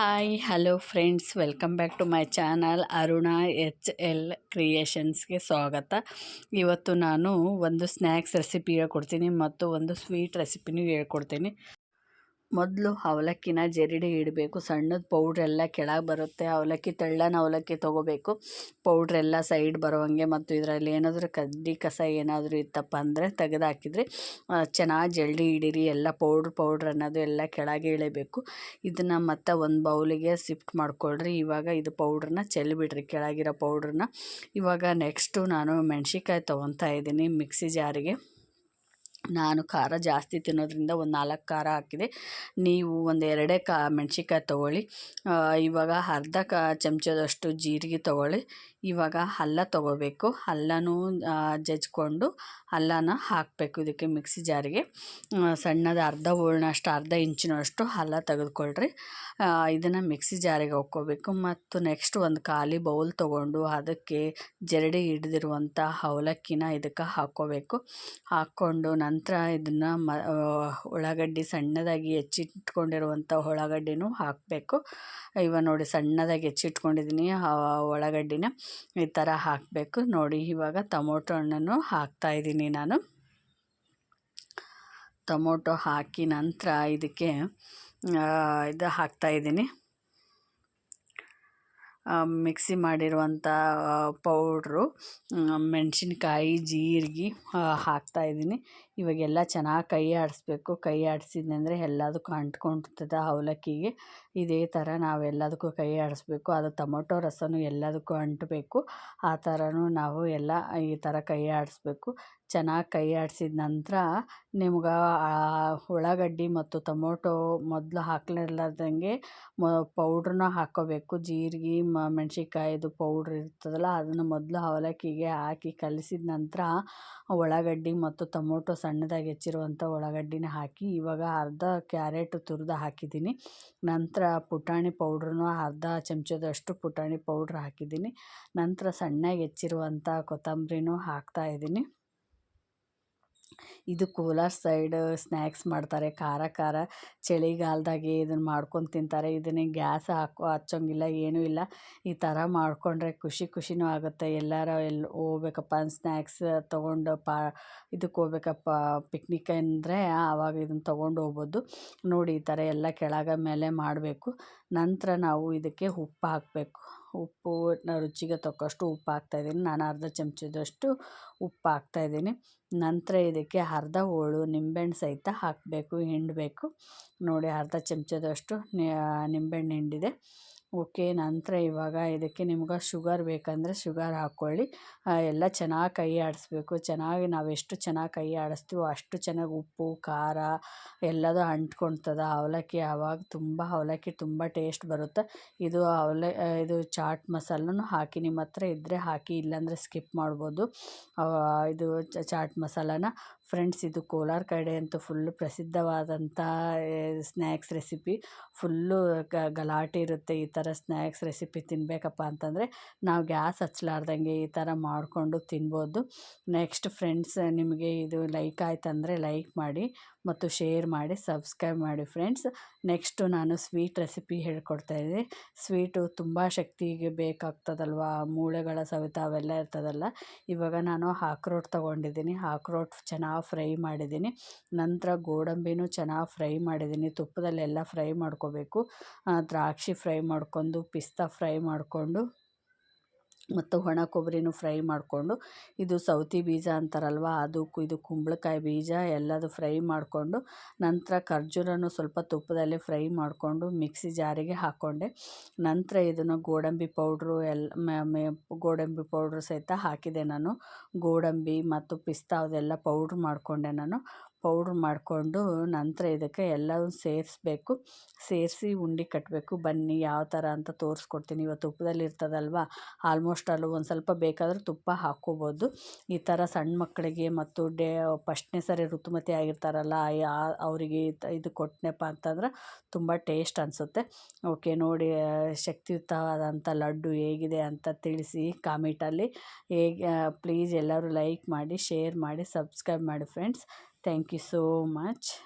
Hi hello friends welcome back to my channel Aruna H L ಕ್ರಿಯೇಷನ್ಸ್ಗೆ ಸ್ವಾಗತ. ಇವತ್ತು ನಾನು ಒಂದು ಸ್ನ್ಯಾಕ್ಸ್ ರೆಸಿಪಿ ಹೇಳ್ಕೊಡ್ತೀನಿ ಮತ್ತು ಒಂದು ಸ್ವೀಟ್ ರೆಸಿಪಿನೂ ಹೇಳ್ಕೊಡ್ತೀನಿ. ಮೊದಲು ಅವಲಕ್ಕಿನ ಜರಡಿ ಇಡಬೇಕು. ಸಣ್ಣದು ಪೌಡ್ರೆಲ್ಲ ಕೆಳಗೆ ಬರುತ್ತೆ. ಅವಲಕ್ಕಿ ತೆಳ್ಳನ ಅವಲಕ್ಕಿ ತೊಗೋಬೇಕು. ಪೌಡ್ರೆಲ್ಲ ಸೈಡ್ ಬರೋವಂಗೆ ಮತ್ತು ಇದರಲ್ಲಿ ಏನಾದರೂ ಕಡ್ಡಿ ಕಸ ಏನಾದರೂ ಇತ್ತಪ್ಪ ಅಂದರೆ ತೆಗೆದು ಹಾಕಿದರೆ ಚೆನ್ನಾಗಿ ಜಲ್ಡಿ ಹಿಡೀರಿ. ಎಲ್ಲ ಪೌಡ್ರ್ ಪೌಡ್ರ್ ಅನ್ನೋದು ಎಲ್ಲ ಕೆಳಗೆ ಇಳಿಬೇಕು ಇದನ್ನು ಮತ್ತೆ ಒಂದು ಬೌಲಿಗೆ ಶಿಫ್ಟ್ ಮಾಡ್ಕೊಳ್ರಿ. ಇವಾಗ ಇದು ಪೌಡ್ರನ್ನ ಚೆಲ್ಲಿಬಿಡ್ರಿ ಕೆಳಗಿರೋ ಪೌಡ್ರನ್ನ ಇವಾಗ ನೆಕ್ಸ್ಟು ನಾನು ಮೆಣ್ಸಿನ್ಕಾಯಿ ತೊಗೊತಾ ಇದ್ದೀನಿ ಮಿಕ್ಸಿ ಜಾರಿಗೆ. ನಾನು ಖಾರ ಜಾಸ್ತಿ ತಿನ್ನೋದ್ರಿಂದ ಒಂದು ನಾಲ್ಕು ಖಾರ ಹಾಕಿದೆ. ನೀವು ಒಂದು ಎರಡೇ ಕಾ ಮೆಣ್ಸಿನ್ಕಾಯಿ ತೊಗೊಳ್ಳಿ. ಇವಾಗ ಅರ್ಧ ಕ ಚಮಚದಷ್ಟು ಜೀರಿಗೆ ತೊಗೊಳ್ಳಿ. ಇವಾಗ ಅಲ್ಲ ತೊಗೋಬೇಕು. ಅಲ್ಲನೂ ಜಜ್ಕೊಂಡು ಅಲ್ಲನ ಹಾಕಬೇಕು ಇದಕ್ಕೆ ಮಿಕ್ಸಿ ಜಾರಿಗೆ. ಸಣ್ಣದು ಅರ್ಧ ಹೋಳಿನಷ್ಟು, ಅರ್ಧ ಇಂಚಿನಷ್ಟು ಅಲ್ಲ ತೆಗೆದುಕೊಳ್ರಿ. ಇದನ್ನು ಮಿಕ್ಸಿ ಜಾರಿಗೆ ಹಾಕ್ಕೋಬೇಕು. ಮತ್ತು ನೆಕ್ಸ್ಟ್ ಒಂದು ಖಾಲಿ ಬೌಲ್ ತೊಗೊಂಡು ಅದಕ್ಕೆ ಜರಡಿ ಹಿಡ್ದಿರುವಂಥ ಅವಲಕ್ಕಿನ ಇದಕ್ಕೆ ಹಾಕ್ಕೋಬೇಕು. ಹಾಕ್ಕೊಂಡು ನಂತರ ಇದನ್ನು ಮ ಉಳ್ಳಾಗಡ್ಡಿ ಸಣ್ಣದಾಗಿ ಹೆಚ್ಚಿಟ್ಕೊಂಡಿರುವಂಥ ಉಳ್ಳಾಗಡ್ಡಿನೂ ಹಾಕಬೇಕು. ಇವಾಗ ನೋಡಿ ಸಣ್ಣದಾಗಿ ಹೆಚ್ಚಿಟ್ಕೊಂಡಿದ್ದೀನಿ ಉಳ್ಳಾಗಡ್ಡಿನ ಈ ಥರ ಹಾಕಬೇಕು. ನೋಡಿ ಇವಾಗ ಟೊಮೊಟೊ ಹಣ್ಣನ್ನು ಹಾಕ್ತಾಯಿದ್ದೀನಿ ನಾನು. ಟೊಮೊಟೊ ಹಾಕಿ ನಂತರ ಇದಕ್ಕೆ ಇದು ಹಾಕ್ತಾಯಿದ್ದೀನಿ ಮಿಕ್ಸಿ ಮಾಡಿರುವಂಥ ಪೌಡ್ರು ಮೆಣಸಿನ್ಕಾಯಿ, ಜೀರಿಗೆ ಹಾಕ್ತಾಯಿದ್ದೀನಿ ಇವಾಗೆಲ್ಲ ಚೆನ್ನಾಗಿ ಕೈ ಆಡಿಸ್ಬೇಕು. ಕೈ ಆಡಿಸಿದ್ನೆಂದರೆ ಎಲ್ಲದಕ್ಕೂ ಅಂಟ್ಕೊಂಡಿರ್ತದೆ ಅವಲಕ್ಕಿಗೆ. ಇದೇ ಥರ ನಾವು ಎಲ್ಲದಕ್ಕೂ ಕೈ ಆಡಿಸ್ಬೇಕು. ಅದು ಟೊಮೊಟೊ ರಸನೂ ಎಲ್ಲದಕ್ಕೂ ಅಂಟಬೇಕು. ಆ ಥರನೂ ನಾವು ಎಲ್ಲ ಈ ಥರ ಕೈ ಆಡಿಸ್ಬೇಕು. ಚೆನ್ನಾಗಿ ಕೈ ಆಡಿಸಿದ ನಂತರ ನಿಮ್ಗೆ ಉಳ್ಳಾಗಡ್ಡಿ ಮತ್ತು ಟೊಮೊಟೊ ಮೊದಲು ಹಾಕ್ಲಿರ್ಲಾರ್ದಂಗೆ ಮ ಪೌಡ್ರನ್ನ ಹಾಕ್ಕೋಬೇಕು ಜೀರಿಗೆ ಮೆಣಸಿನ್ಕಾಯಿದು ಪೌಡ್ರ್ ಇರ್ತದಲ್ಲ, ಅದನ್ನು ಮೊದಲು ಅವಲಕ್ಕಿಗೆ ಹಾಕಿ ಕಲಿಸಿದ ನಂತರ ಉಳ್ಳಾಗಡ್ಡಿ ಮತ್ತು ಟೊಮೊಟೊ ಸಣ್ಣದಾಗಿ ಹೆಚ್ಚಿರುವಂಥ ಉಳ್ಳಾಗಡ್ಡಿನ ಹಾಕಿ ಇವಾಗ ಅರ್ಧ ಕ್ಯಾರೆಟ್ ತುರಿದು ಹಾಕಿದ್ದೀನಿ. ನಂತರ ಪುಟಾಣಿ ಪೌಡ್ರನ್ನು ಅರ್ಧ ಚಮಚದಷ್ಟು ಪುಟಾಣಿ ಪೌಡ್ರ್ ಹಾಕಿದ್ದೀನಿ. ನಂತರ ಸಣ್ಣಗೆ ಹೆಚ್ಚಿರುವಂಥ ಕೊತ್ತಂಬರಿನೂ ಹಾಕ್ತಾಯಿದ್ದೀನಿ ಇದು ಕೋಲಾರ ಸೈಡ್ ಸ್ನ್ಯಾಕ್ಸ್ ಮಾಡ್ತಾರೆ. ಖಾರ ಖಾರ. ಚಳಿಗಾಲದಾಗೆ ಇದನ್ನು ಮಾಡ್ಕೊಂಡು ತಿಂತಾರೆ. ಇದನ್ನೇ ಗ್ಯಾಸ್ ಹಾಕೋ, ಹಚ್ಚೋಂಗಿಲ್ಲ, ಏನೂ ಇಲ್ಲ. ಈ ಥರ ಮಾಡಿಕೊಂಡ್ರೆ ಖುಷಿ ಖುಷಿನೂ ಆಗುತ್ತೆ. ಎಲ್ಲರೂ ಎಲ್ಲಿ ಹೋಗ್ಬೇಕಪ್ಪ ಸ್ನ್ಯಾಕ್ಸ್ ತೊಗೊಂಡು ಪಾ ಇದಕ್ಕೆ ಹೋಗ್ಬೇಕಪ್ಪ ಪಿಕ್ನಿಕ್ ಅಂದರೆ ಆವಾಗ ಇದನ್ನು ತೊಗೊಂಡು ಹೋಗ್ಬೋದು. ನೋಡಿ ಈ ಥರ ಎಲ್ಲ ಕೆಳಗೆ ಮೇಲೆ ಮಾಡಬೇಕು. ನಂತರ ನಾವು ಇದಕ್ಕೆ ಉಪ್ಪು ಹಾಕಬೇಕು. ಉಪ್ಪು ರುಚಿಗೆ ತಕ್ಕಷ್ಟು ಉಪ್ಪು ಹಾಕ್ತಾಯಿದ್ದೀನಿ ನಾನು ಅರ್ಧ ಚಮಚದಷ್ಟು ಉಪ್ಪು ಹಾಕ್ತಾಯಿದ್ದೀನಿ ನಂತರ ಇದಕ್ಕೆ ಅರ್ಧ ಹೋಳು, ನಿಂಬೆಹಣ್ಣು ಸಹಿತ ಹಾಕಬೇಕು, ಹಿಂಡಬೇಕು. ನೋಡಿ, ಅರ್ಧ ಚಮಚದಷ್ಟು ನಿಂಬೆಹಣ್ಣು ಹಿಂಡಿದೆ. ಓಕೆ, ನಂತರ ಇವಾಗ ಇದಕ್ಕೆ ನಿಮ್ಗೆ ಶುಗರ್ ಬೇಕಂದರೆ ಶುಗರ್ ಹಾಕ್ಕೊಳ್ಳಿ. ಎಲ್ಲ ಚೆನ್ನಾಗಿ ಕೈ ಆಡಿಸ್ಬೇಕು. ಚೆನ್ನಾಗಿ ನಾವು ಎಷ್ಟು ಚೆನ್ನಾಗಿ ಕೈ ಆಡಿಸ್ತೀವೋ ಅಷ್ಟು ಚೆನ್ನಾಗಿ ಉಪ್ಪು, ಖಾರ ಎಲ್ಲದೂ ಅಂಟ್ಕೊಳ್ತದೆ. ಅವಲಕ್ಕಿ ಆವಾಗ ತುಂಬ, ಅವಲಕ್ಕಿ ತುಂಬ ಟೇಸ್ಟ್ ಬರುತ್ತೆ. ಇದು ಅವಲ ಇದು ಚಾಟ್ ಮಸಾಲನೂ ಹಾಕಿ ನಿಮ್ಮ ಹತ್ರ ಇದ್ದರೆ ಹಾಕಿ ಇಲ್ಲಾಂದರೆ ಸ್ಕಿಪ್ ಮಾಡ್ಬೋದು. ಇದು ಚಾಟ್ ಮಸಾಲಾನ ಫ್ರೆಂಡ್ಸ್, ಇದು ಕೋಲಾರ ಕಡೆ ಅಂತೂ ಫುಲ್ಲು ಪ್ರಸಿದ್ಧವಾದಂಥ ಸ್ನ್ಯಾಕ್ಸ್ ರೆಸಿಪಿ. ಫುಲ್ಲು ಗಲಾಟೆ ಇರುತ್ತೆ ಈ ಥರ ಸ್ನ್ಯಾಕ್ಸ್ ರೆಸಿಪಿ ತಿನ್ನಬೇಕಪ್ಪ ಅಂತಂದರೆ, ನಾವು ಗ್ಯಾಸ್ ಹಚ್ಚಲಾರ್ದಂಗೆ ಈ ಥರ ಮಾಡಿಕೊಂಡು ತಿನ್ಬೋದು. ನೆಕ್ಸ್ಟ್ ಫ್ರೆಂಡ್ಸ್, ನಿಮಗೆ ಇದು ಲೈಕ್ ಆಯ್ತಂದರೆ ಲೈಕ್ ಮಾಡಿ. ಮತ್ತು ಶೇರ್ ಮಾಡಿ, ಸಬ್ಸ್ಕ್ರೈಬ್ ಮಾಡಿ ಫ್ರೆಂಡ್ಸ್. ನೆಕ್ಸ್ಟು ನಾನು ಸ್ವೀಟ್ ರೆಸಿಪಿ ಹೇಳ್ಕೊಡ್ತಾಯಿದ್ದೀನಿ ಸ್ವೀಟು ತುಂಬ ಶಕ್ತಿಗೆ ಬೇಕಾಗ್ತದಲ್ವ? ಮೂಳೆಗಳ ಸವಿತ ಅವೆಲ್ಲ ಇರ್ತದಲ್ಲ. ಇವಾಗ ನಾನು ಹಾಕ್ರೋಟ್ ತೊಗೊಂಡಿದ್ದೀನಿ. ಹಾಕ್ರೋಟ್ ಚೆನ್ನಾಗಿ ಫ್ರೈ ಮಾಡಿದ್ದೀನಿ. ನಂತರ ಗೋಡಂಬಿನೂ ಚೆನ್ನಾಗಿ ಫ್ರೈ ಮಾಡಿದ್ದೀನಿ. ತುಪ್ಪದಲ್ಲೆಲ್ಲ ಫ್ರೈ ಮಾಡ್ಕೋಬೇಕು. ದ್ರಾಕ್ಷಿ ಫ್ರೈ ಮಾಡ್ಕೊಂಡು, ಪಿಸ್ತಾ ಫ್ರೈ ಮಾಡಿಕೊಂಡು ಮತ್ತು ಒಣ ಕೊಬ್ಬರಿನೂ ಫ್ರೈ ಮಾಡಿಕೊಂಡು, ಇದು ಸೌತಿ ಬೀಜ ಅಂತಾರಲ್ವ ಅದಕ್ಕೂ ಇದು ಕುಂಬಳಕಾಯಿ ಬೀಜ ಎಲ್ಲದು ಫ್ರೈ ಮಾಡಿಕೊಂಡು, ನಂತರ ಖರ್ಜೂರನ್ನು ಸ್ವಲ್ಪ ತುಪ್ಪದಲ್ಲಿ ಫ್ರೈ ಮಾಡಿಕೊಂಡು ಮಿಕ್ಸಿ ಜಾರಿಗೆ ಹಾಕ್ಕೊಂಡೆ ನಂತರ ಇದನ್ನು ಗೋಡಂಬಿ ಪೌಡ್ರು ಎಲ್ಲ ಗೋಡಂಬಿ ಪೌಡ್ರು ಸಹಿತ ಹಾಕಿದೆ ನಾನು. ಗೋಡಂಬಿ ಮತ್ತು ಪಿಸ್ತಾ ಅದೆಲ್ಲ ಪೌಡ್ರ್ ಮಾಡಿಕೊಂಡೆ ನಾನು. ಪೌಡ್ರ್ ಮಾಡಿಕೊಂಡು ನಂತರ ಇದಕ್ಕೆ ಎಲ್ಲವೂ ಸೇರಿಸ್ಬೇಕು. ಸೇರಿಸಿ ಉಂಡೆ ಕಟ್ಟಬೇಕು ಬನ್ನಿ ಯಾವ ಥರ ಅಂತ ತೋರಿಸ್ಕೊಡ್ತೀನಿ. ಇವತ್ತು ತುಪ್ಪದಲ್ಲಿ ಇರ್ತದಲ್ವ? ಆಲ್ಮೋಸ್ಟ್ ಅಲ್ಲೂ ಒಂದು ಸ್ವಲ್ಪ ಬೇಕಾದರೂ ತುಪ್ಪ ಹಾಕ್ಕೋಬೋದು. ಈ ಥರ ಸಣ್ಣ ಮಕ್ಕಳಿಗೆ ಮತ್ತು ಡೇ ಫಸ್ಟ್ನೇ ಸರಿ ಋತುಮತಿ ಆಗಿರ್ತಾರಲ್ಲ ಅವರಿಗೆ ಇದು ಕೊಟ್ಟನೆಪ್ಪ ಅಂತಂದ್ರೆ ತುಂಬ ಟೇಸ್ಟ್ ಅನಿಸುತ್ತೆ. ಓಕೆ, ನೋಡಿ ಶಕ್ತಿಯುತವಾದಂಥ ಲಡ್ಡು ಹೇಗಿದೆ ಅಂತ ತಿಳಿಸಿ ಕಾಮೆಂಟಲ್ಲಿ. ಹೇಗೆ ಪ್ಲೀಸ್ ಎಲ್ಲರೂ ಲೈಕ್ ಮಾಡಿ, ಶೇರ್ ಮಾಡಿ, ಸಬ್ಸ್ಕ್ರೈಬ್ ಮಾಡಿ friends. thank you so much.